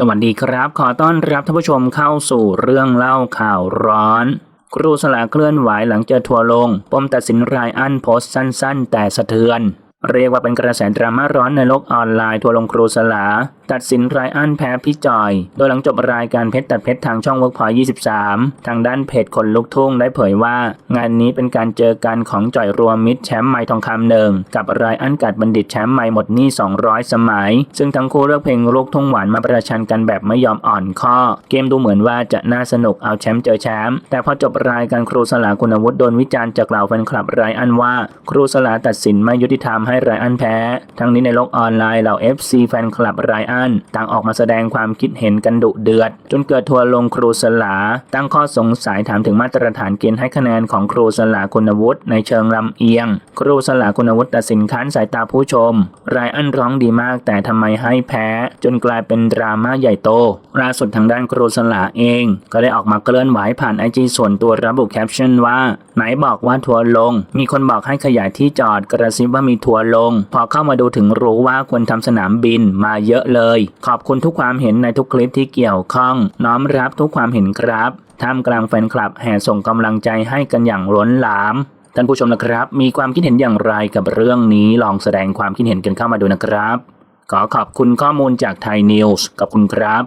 สวัสดีครับ ขอต้อนรับท่านผู้ชมเข้าสู่เรื่องเล่าข่าวร้อน ครูสลาเคลื่อนไหวหลังเจอทัวร์ลง ปมตัดสินรายอันโพสต์สั้น ๆ แต่สะเทือน เรียกว่าเป็นกระแสดราม่าร้อนในโลกออนไลน์ทัวร์ลงครูสลา ตัดสินไรอันแพ้พี่จอย โดยหลังจบรายการเพชรตัดเพชรทางช่องเวิร์กพอย23 ทางด้านเพจคนลุกทุ่งได้เผยว่า งานนี้เป็นการเจอกันของจอยรวมมิตรแชมป์ไม้ทองคำหนึ่งกับไรอันกัดบัณฑิตแชมป์ไม้หมดหนี้ 200 สมัย ซึ่งทั้งคู่เลือกเพลงลูกทุ่งหวานมาประชันกันแบบไม่ยอมอ่อนข้อ เกมดูเหมือนว่าจะน่าสนุกเอาแชมป์เจอแชมป์แต่พอจบรายการครูสลาคุณวุฒิโดนวิจารณ์จากเหล่าแฟนคลับไรอันว่า ครูสลาตัดสินไม่ยุติธรรมให้ไรอันแพ้ทั้งนี้ในโลกออนไลน์เหล่า FC แฟนคลับไรอันต่างออกมาแสดงความคิดเห็นกันดุเดือด จนเกิดทัวลงครูสลา ตั้งข้อสงสัยถามถึงมาตรฐานเกณฑ์ให้คะแนนของครูสลาคุณวุฒิในเชิงลำเอียง ครูสลาคุณวุฒิตัดสินค้านสายตาผู้ชมไรอันร้องดีมาก แต่ทำไมให้แพ้ จนกลายเป็นดราม่าใหญ่โตล่าสุดทางด้านครูสลาเอง ก็ได้ออกมาเคลื่อนไหวผ่านไอจีส่วนตัวระบุแคปชั่นว่า ไหนบอกว่าทัวลง มีคนบอกให้ขยายที่จอดกระซิบว่ามีทัวลง พอเข้ามาดูถึงรู้ว่าควรทำสนามบินมาเยอะเลย ขอบคุณทุกความเห็นในทุกคลิปที่เกี่ยวข้อง น้อมรับทุกความเห็นครับท่ามกลางแฟนคลับแห่ส่งกำลังใจให้กันอย่างล้นหลามท่านผู้ชมนะครับ มีความคิดเห็นอย่างไรกับเรื่องนี้ลองแสดงความคิดเห็นกันเข้ามาดูนะครับ ขอขอบคุณข้อมูลจากไทยนิวส์กับคุณครับ